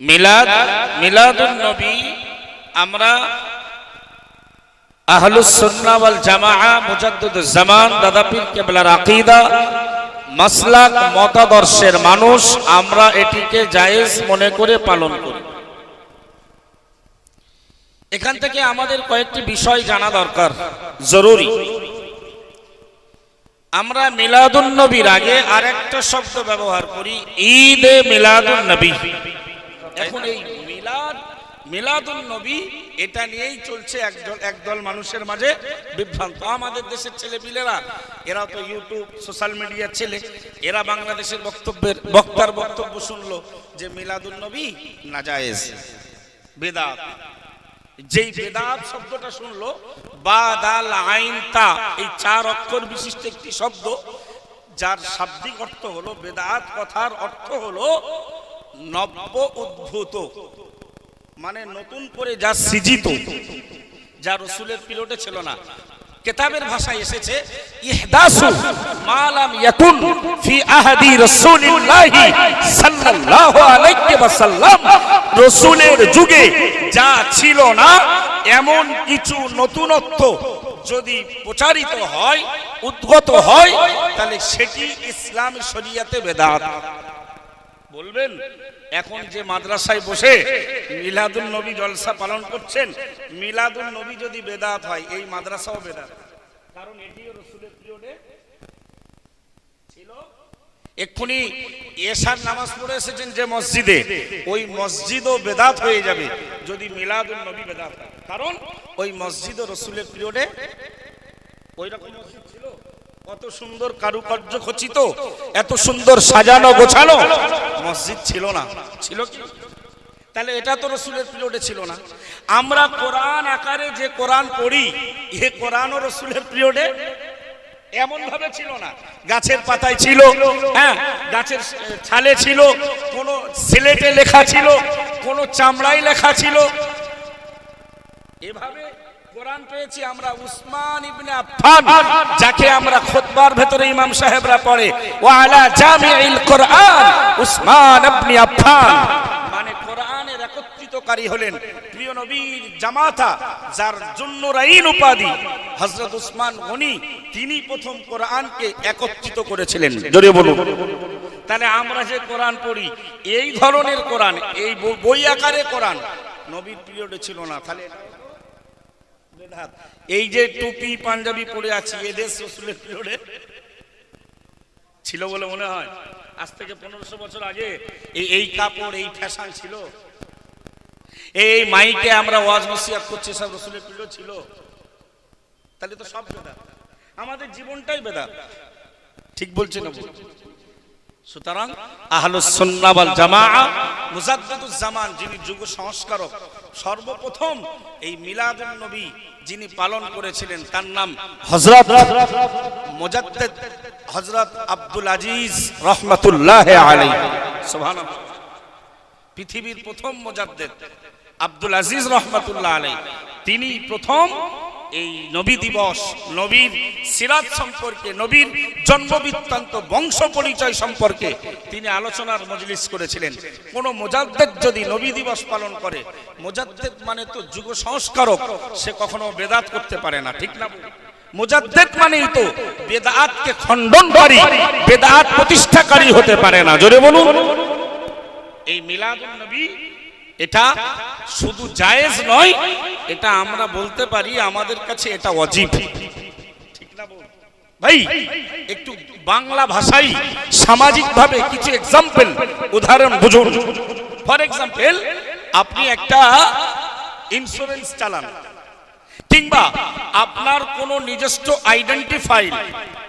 মিলাদ, মিলাদুন নবী, আমরা আহলুস সুন্নাহ ওয়াল জামাআ মুজাদ্দিদুজ জামান দাদা পীর কেবলার আকীদা, মাসলাক মতাদর্শের মানুষ, আমরা এটিকে জায়েজ মনে করে পালন করি। এখান থেকে আমাদের কয়েকটি বিষয় জানা দরকার, জরুরি। আমরা মিলাদুন নবীর আগে আরেকটা শব্দ ব্যবহার করি, ঈদ এ মিলাদুন নবী। এখন এই মিলাদ, মিলাদুন নবী, এটা নিয়েই চলছে একদল একদল মানুষের মাঝে বিভ্রান্ত। আমাদের দেশের ছেলেপিলেরা, এরা তো ইউটিউব সোশ্যাল মিডিয়ার ছেলে, এরা বাংলাদেশের বক্তব্যের, বক্তার বক্তব্য শুনলো যে মিলাদুন নবী নাজায়েজ বেদাত। যেই বেদাত শব্দটা শুনলো বা দাল আইন তা এই চার অক্ষর বিশিষ্ট একটি শব্দ, যার শাব্দিক অর্থ হলো বেদাত কথার অর্থ হলো নব্য উদ্ভূত মানে নতুন করে যা সৃজিত, যা রসুলের পিরিয়ডে ছিল না। কেতাবের ভাষায় এসেছে, ইহদাসু মালাম ইয়াকুন ফি আহাদি রাসূলিল্লাহি সাল্লাল্লাহু আলাইহি ওয়াসাল্লাম। রসুলের যুগে যা ছিল না, এমন কিছু নতুনত্ব যদি প্রচারিত হয়, উদ্গত হয়, তাহলে সেটি ইসলাম শরিয়াতে বেদাত। বলবেন, এখন যে মাদ্রাসায় বসে মিলাদুল নবী জলসা পালন করছেন মিলাদুল নবী যদি বেদাত হয়, এই মাদ্রাসাও বেদাত। কারণ এটিও রসুলের পিরিয়ডে ছিল। এক্ষুনি এশার নামাজ পড়ে এসেছেন যে মসজিদে, ওই মসজিদও বেদাত হয়ে যাবে যদি মিলাদুল নবী বেদাত হয়। কারণ ওই মসজিদও রসুলের পিরিয়ডে ওই রকম মসজিদ ছিল। কত সুন্দর কারুকার্য খচিত, এত সুন্দর সাজানো গোছানো। মসজিদ ছিল না। ছিল কি? তাহলে এটা তো রসুলের পিরিয়ডে ছিল না। আমরা কোরআন আকারে যে কোরআন পড়ি, এ কোরআনও রসুলের পিরিয়ডে এমন ভাবে ছিল না। গাছের পাতায় ছিল হ্যাঁ গাছের ছালে ছিল, কোন সিলেটে লেখা ছিল, কোন চামড়ায় লেখা ছিল। এভাবে কোরআন পেয়েছি আমরা উসমান ইবনে আফফান যাকে আমরা খুতবার ভেতরে ইমাম সাহেবরা পড়ে। ওয়া আলা জামিউল কোরআন উসমান ইবনে আফফান। মানে কোরআনের একত্রিতকারী হলেন প্রিয় নবীর জামাতা যার জন্য রাইন উপাধি হযরত উসমান গনি তিনি প্রথম কোরআনকে একত্রিত করেছিলেন। জোরে বলুন। তাহলে আমরা যে কোরআন পড়ি এই ধরনের কোরআন এই বই আকারে কোরআন নবীর পিরিয়ডে ছিল না। তাহলে। এই যে টুপি, পাঞ্জাবি পরে আছি এদেশ রসুলের পিরিয়ডে ছিল বলে মনে হয়। আজ থেকে পনেরোশো বছর আগে এই কাপড়, এই ফ্যাশন ছিল। এই মাইকে আমরা ওয়াজ নসিয়াত করছি, সব রসুলের পিরিয়ড ছিল। তাহলে তো সব বেদা। আমাদের জীবনটাই বেদা। ঠিক বলছে না সুতরাং আহলুস সুন্নাহ ওয়াল জামাআ মুজাদ্দিদুজ জামান যিনি যুগ সংস্কারক সর্বপ্রথম এই মিলাদ নবী যিনি পালন করেছিলেন, তার নাম হজরত মোজাদ্দেদ হজরত আব্দুল আজিজ রহমতুল্লাহ আলাইহি। সুবহানাল্লাহ। পৃথিবীর প্রথম মোজাদ্দেদ আব্দুল আজিজ রহমাতুল্লাহ আলাই তিনি প্রথম এই নবী দিবস, নবীর সিরাত সম্পর্কে, নবীর জন্মবৃত্তান্ত বংশ পরিচয় সম্পর্কে তিনি আলোচনার মজলিস করেছিলেন। কোন মোজাদ্দেদ যদি নবী দিবস পালন করে, মোজাদ্দেদ মানে তো যুগ সংস্কারক, সে কখনো বেদাত করতে পারে না, ঠিক না? মোজাদ্দেদ মানেই তো বেদাতকে খণ্ডনকারী, বেদাত প্রতিষ্ঠাকারী হতে পারে না। জোরে বলুন। এই মিলাদুন নবী এটা শুধু জায়েজ নয়, এটা আমরা বলতে পারি আমাদের কাছে এটা অজীব ভাই, একটু বাংলা ভাষাই সামাজিক ভাবে কিছু এক্সাম্পল উদাহরণ বুঝুন। ফর এক্সাম্পল আপনি একটা ইন্স্যুরেন্স চালান, কিংবা আপনার কোনো নিজস্ব আইডেন্টি ফাইল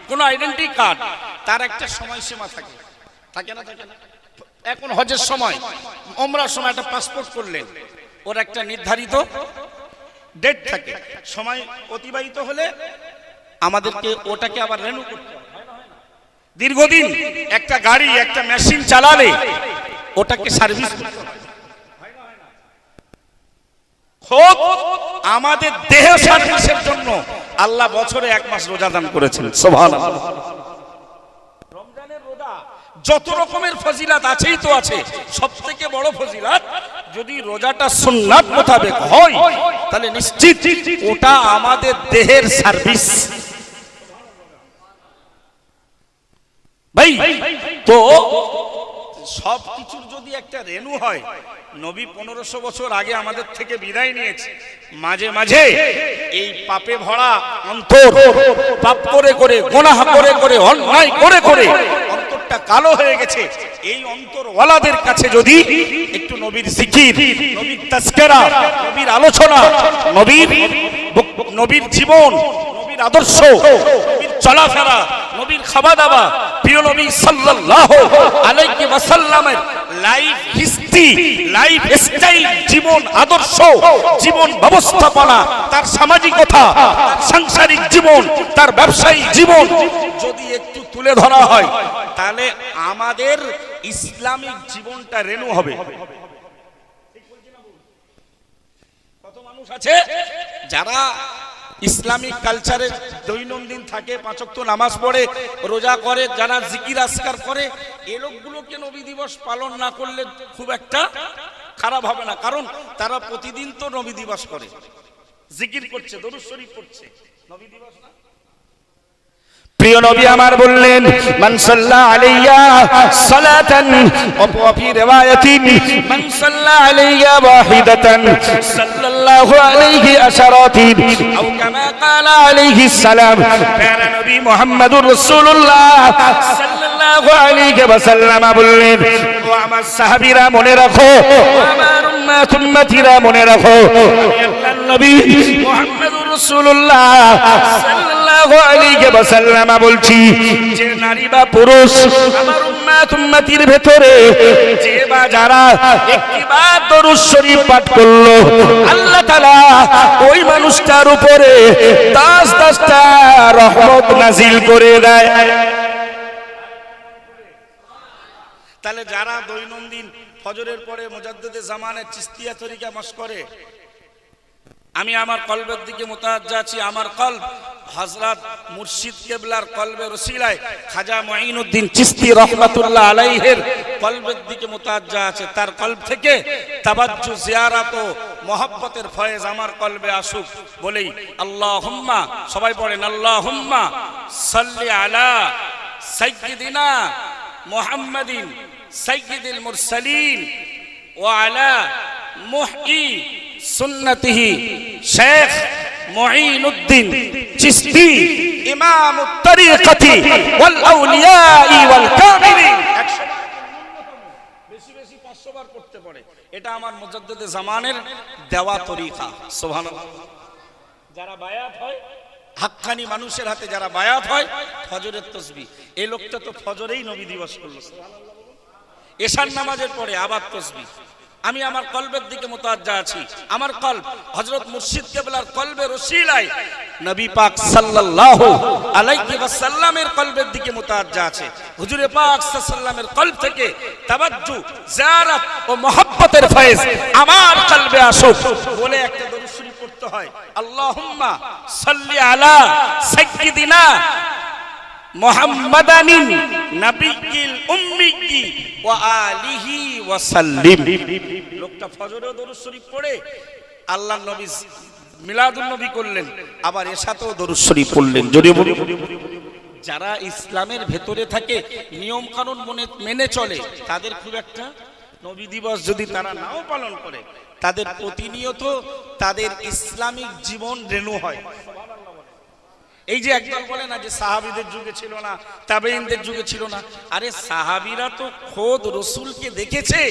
কোনো আইডেন্টি কার্ড তার একটা সময়সীমা থাকে। থাকে না থাকে না? এখন হজের সময় ওমরার সময় একটা পাসপোর্ট করলেন। ওর একটা নির্ধারিত ডেট থাকে। সময় অতিবাহিত হলে আমাদেরকে ওটাকে আবার রেনু করতে দীর্ঘদিন একটা গাড়ি, একটা মেশিন চালালে ওটাকে সার্ভিস হোক, আমাদের দেহ সার্ভিসের জন্য আল্লাহ বছরে এক মাস রোজা দান করেছেন। রোজা যত রকমের ফজিলাত আছেই তো আছে। সব থেকে বড় ফজিলাত, যদি রোজাটা সুন্নাত মোতাবেক হয়, তাহলে নিশ্চিত ওটা আমাদের দেহের সার্ভিস। ভাই, তো সব কিছুর যদি একটা রেনু হয়, নবী পনেরোশো বছর আগে আমাদের থেকে বিদায় নিয়েছে। মাঝে মাঝে এই পাপে ভরা অন্তর, পাপ করে করে, গোনাহ করে করে, অন্যায় করে করে অন্তরটা কালো হয়ে গেছে। এই অন্তর ওয়ালাদের কাছে যদি একটু নবীর জিকির, নবীর তাস্কেরা নবীর আলোচনা, নবীর নবীর জীবন, নবীর আদর্শ, নবীর চলাফেরা, নবীর খাওয়া দাওয়া প্রিয় নবী সাল্লাল্লাহু আলাইহি ওয়াসাল্লামের লাইফ হিস্ট্রি লাইফ স্টাইল জীবন আদর্শ, জীবন ব্যবস্থাপনা, তার সামাজিকতা সাংসারিক জীবন, তার ব্যবসায়িক জীবন তুলে ধরা হয়। তাহলে আমাদের ইসলামিক জীবনটা রেনু হবে। কত মানুষ আছে? যারা ইসলামিক কালচারে দৈনন্দিন থাকে পাঁচক্ত নামাজ পড়ে রোজা করে যারা জিকির আসকার করে এ লোকগুলোকে নবী দিবস পালন না করলে খুব একটা খারাপ হবে না। কারণ তারা প্রতিদিন তো নবী দিবস করে। জিকির করছে দরুদ শরীফ করছে নবী দিবস না? প্রিয় নবী আমার বললেন, মান আলাইয়া সালাতান ওয়া ফি রিওয়ায়াতিন, মান আলাইয়া ওয়াহিদাতান সাল্লাল্লাহু আলাইহি আশারাতিন, আও কামা ক্বালা আলাইহি সালাম, প্যারা নবী মুহাম্মদুর রাসূলুল্লাহ সাল্লাল্লাহু আলাইহি ওয়াসাল্লাম বললেন, ও আমার সাহাবীরা মনে রাখো আমার উম্মাত উম্মতিরা মনে রাখো আল্লাহর নবী মুহাম্মদুর রাসূলুল্লাহ সাল্লাল্লাহু বলছি, যে নারী বা পুরুষ আমার ভেতরে, যে বা যারা ওই মানুষটার উপরে নাজিল করে দেয়। তাহলে যারা দৈনন্দিন ফজরের পরে মোজাদ্দেদে জামানের চিস্তিয়া তরিকা মাস করে আমি আমার কলবের দিকে মোতাজ্জা আছি, আমার কলব হজরত মুর্শিদ কেবলার কলবে রসিলায় খাজা মঈনুদ্দিন চিস্তি রহমাতুল্লাহ আলাইহের কলবের দিকে মোতাজ্জা আছে। তার কলব থেকে তাবাজ্জু, জিয়ারাত ও মহব্বতের ফয়েজ আমার কলবে আসুক। বলেই আল্লাহ হুম্মা সবাই পড়েন আল্লাহ হুম্মা সাল্লি আলা সাইয়্যিদিনা মুহাম্মাদিন সাইয়্যিদুল মুরসালিন ওয়া আলা মুহয়ি সুন্নতিহি শেখ চিশতি ইমাম তরিকতি ওয়াল আউলিয়াই ওয়াল কামিলিন বেশি বেশি 500 বার পড়তে পারে। এটা আমার মুজাদ্দিদে জামানের দেওয়া তরিকা, সুবহানাল্লাহ। যারা বায়াত হয়, হাক্কানি মানুষের হাতে যারা বায়াত হয়, ফজরের তসবি। এই লোকটা তো ফজরেই নবী দিবস করল এশার নামাজের পরে আবার তসবি। আমি আমার কলবের দিকে মোতাজ্জা আছি। আমার কলব, হযরত মুর্শিদ কেবলার কলবে রসিলায় নবী পাক সাল্লাল্লাহু আলাইহি ওয়াসাল্লামের কলবের দিকে মোতাজ্জা আছে। হুজুরে পাক সাল্লাল্লামের কলব থেকে তাওয়াজ্জু জিয়ারত ও মহব্বতের ফয়েজ আমার কলবে আসুক বলে একটা দরুদ শরীফ পড়তে হয়। আল্লাহুম্মা সাল্লি আলা সাইয়্যিদিনা মুহাম্মাদানিন নাবিয়্যিল উম্মিয়্যি ওয়া আলিহি ওয়া সাল্লিম। লোকটা ফজরেও দরুদ শরীফ পড়ে, আল্লাহর নবী মিলাদুন নবী করলেন, আবার এসাতেও দরুদ শরীফ পড়লেন। বলুন যারা ইসলামের ভেতরে থাকে নিয়ম কানুন মনে মেনে চলে, তাদের খুব একটা নবী দিবস যদি তারা নাও পালন করে, তাদের প্রতিনিয়ত তাদের ইসলামিক জীবন রেণু হয়। এই যে একদল বলে না যে সাহাবিদের যুগে ছিল না তাবেইনদের যুগে ছিল না, আরে সাহাবিরা তো খোদ রসুলকে দেখেছে,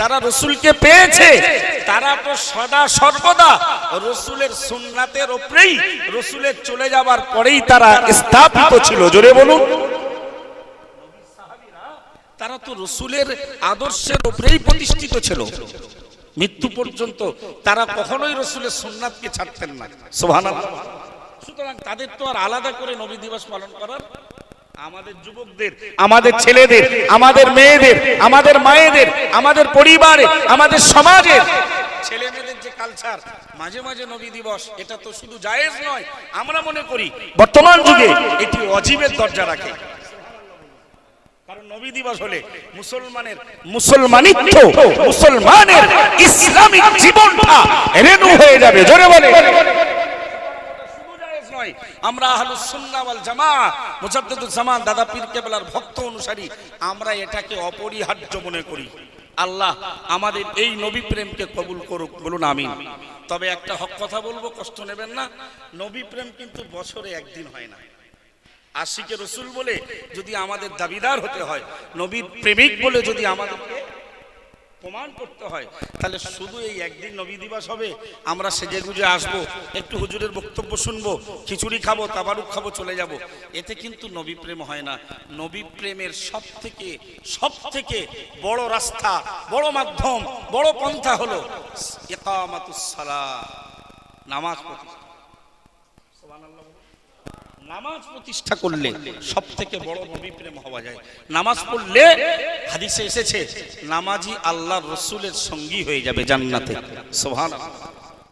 তারা রসুলকে পেয়েছে, তারা তো সদা সর্বদা রসুলের সুন্নাতের ওপরেই রসুলের চলে যাবার পরেই তারা স্থাপিত ছিল, জোরে বলুন। তারা তো রসুলের আদর্শের ওপরেই প্রতিষ্ঠিত ছিল। মৃত্যু পর্যন্ত তারা কখনোই রসুলের সুন্নাতকে ছাড়তেন না। সুবহানাল্লাহ। সুতরাং তাদের তো আর আলাদা করে নবী দিবস পালন করার আমাদের যুবকদের আমাদের ছেলেদের আমাদের মেয়েদের আমাদের মায়েদের আমাদের পরিবারে আমাদের সমাজের। ছেলে মেয়েদের যে কালচার মাঝে মাঝে নবী দিবস এটা তো শুধু জায়েজ নয় আমরা মনে করি বর্তমান যুগে এটি অজীবের দরজা রাখে। কারণ নবী দিবস হলে মুসলমানের মুসলমানিত্ব মুসলমানের ইসলামিক জীবনটা রেনু হয়ে যাবে। জোরে বলে। আমরা আহলুস সুন্নাহ ওয়াল জামা মুজাদ্দিদুল জামান, দাদা পীর কেবলার ভক্ত অনুসারী, আমরা এটাকে অপরিহার্য মনে করি। আল্লাহ আমাদের এই নবী প্রেমকে কবুল করুক, বলুন আমিন। তবে একটা হক কথা বলব, কষ্ট নেবেন না। নবী প্রেম কিন্তু বছরে একদিন হয় না। আশিকে রসুল বলে যদি আমাদের দাবিদার হতে হয় নবীর প্রেমিক বলে যদি আমাদেরকে প্রমাণ করতে হয়। তাহলে শুধু এই একদিন নবী দিবস হবে? আমরা সেজে গুজে আসব, একটু হুজুরের বক্তব্য শুনব, খিচুড়ি খাব, তাবারুক খাব, চলে যাব। এতে কিন্তু নবী প্রেম হয় না। নবী প্রেমের সব থেকে সব থেকে বড় রাস্তা, বড় মাধ্যম, বড় পন্থা হলো ইকামাতুস সালাহ নামাজ প্রতিষ্ঠা নামাজ প্রতিষ্ঠা করলে সব থেকে বড় নবী প্রেম হওয়া যায়। নামাজ পড়লে হাদিসে এসেছে নামাজি আল্লাহ রসুলের সঙ্গী হয়ে যাবে জান্নাতে। সোহান